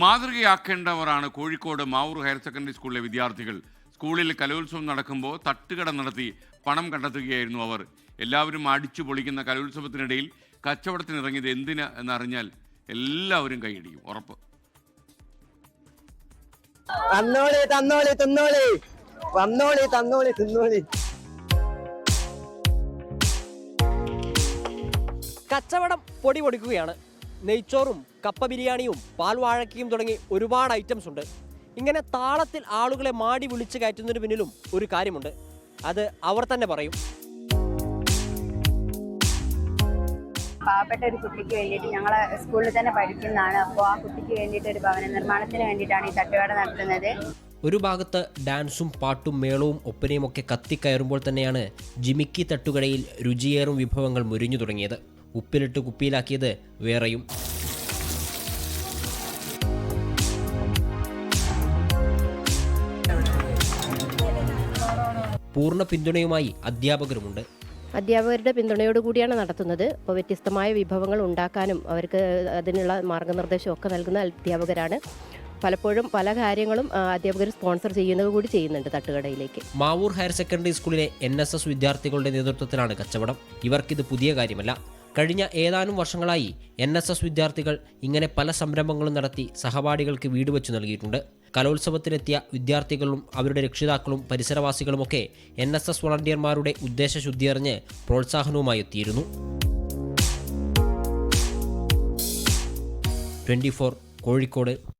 മാതൃകയാക്കേണ്ടവരാണ് Kozhikode Mavoor higher secondary സ്കൂളിലെ വിദ്യാർത്ഥികൾ. സ്കൂളിൽ കലോത്സവം നടക്കുമ്പോൾ തട്ടുകട നടത്തി പണം കണ്ടെത്തുകയായിരുന്നു അവർ. എല്ലാവരും അടിച്ചു പൊളിക്കുന്ന കലോത്സവത്തിനിടയിൽ കച്ചവടത്തിനിറങ്ങിയത് എന്തിന് എന്നറിഞ്ഞാൽ എല്ലാവരും കൈയടിക്കും ഉറപ്പ്. തന്നോളി തന്നോളി തിന്നോളി. വന്നോളി തന്നോളി തിന്നോളി. കച്ചവടം പൊടി പൊടിക്കുകയാണ്. നെയ്ച്ചോറും കപ്പ ബിരിയാണിയും പാൽവാഴക്കയും തുടങ്ങി ഒരുപാട് ഐറ്റംസ് ഉണ്ട്. ഇങ്ങനെ താളത്തിൽ ആളുകളെ മാടി വിളിച്ച് കയറ്റുന്നതിന് പിന്നിലും ഒരു കാര്യമുണ്ട്. അത് അവർ തന്നെ പറയും. പാവപ്പെട്ട ഒരു കുട്ടിക്ക് വേണ്ടിയിട്ട് ഞങ്ങൾ സ്കൂളിൽ തന്നെ പഠിക്കുന്നതാണ്. അപ്പോൾ ആ കുട്ടിക്ക് വേണ്ടിയിട്ട് ഒരു ഭവന നിർമ്മാണത്തിന് വേണ്ടിയിട്ടാണ് ഈ തട്ടുകട നടത്തുന്നത്. ഒരു ഭാഗത്ത് ഡാൻസും പാട്ടും മേളവും ഒപ്പനയും ഒക്കെ കത്തിക്കയറുമ്പോൾ തന്നെയാണ് ജിമിക്കി തട്ടുകടയിൽ രുചിയേറും വിഭവങ്ങൾ മുരിഞ്ഞു തുടങ്ങിയത്. ഉപ്പിലിട്ട് കുപ്പിയിലാക്കിയത് വേറെയും. പൂർണ പിന്തുണയുമായി അധ്യാപകരുമുണ്ട്. അധ്യാപകരുടെ പിന്തുണയോട് കൂടിയാണ് നടത്തുന്നത്. അപ്പോൾ വ്യത്യസ്തമായ വിഭവങ്ങൾ ഉണ്ടാക്കാനും അവർക്ക് അതിനുള്ള മാർഗനിർദ്ദേശം ഒക്കെ നൽകുന്ന അധ്യാപകരാണ്. പലപ്പോഴും പല കാര്യങ്ങളും അധ്യാപകർ സ്പോൺസർ ചെയ്യുന്നത് കൂടി ചെയ്യുന്നുണ്ട് തട്ടുകടയിലേക്ക്. മാവൂർ ഹയർ സെക്കൻഡറി സ്കൂളിലെ എൻ എസ് എസ് വിദ്യാർത്ഥികളുടെ നേതൃത്വത്തിലാണ് കച്ചവടം. ഇവർക്കിത് പുതിയ കാര്യമല്ല. കഴിഞ്ഞ ഏതാനും വർഷങ്ങളായി എൻ എസ് എസ് വിദ്യാർത്ഥികൾ ഇങ്ങനെ പല സംരംഭങ്ങളും നടത്തി സഹപാഠികൾക്ക് വീട് വെച്ചു നൽകിയിട്ടുണ്ട്. കലോത്സവത്തിനെത്തിയ വിദ്യാർത്ഥികളും അവരുടെ രക്ഷിതാക്കളും പരിസരവാസികളുമൊക്കെ എൻ എസ് എസ് വളണ്ടിയർമാരുടെ ഉദ്ദേശശുദ്ധി അറിഞ്ഞ് പ്രോത്സാഹനവുമായി എത്തിയിരുന്നു. ട്വന്റി കോഴിക്കോട്.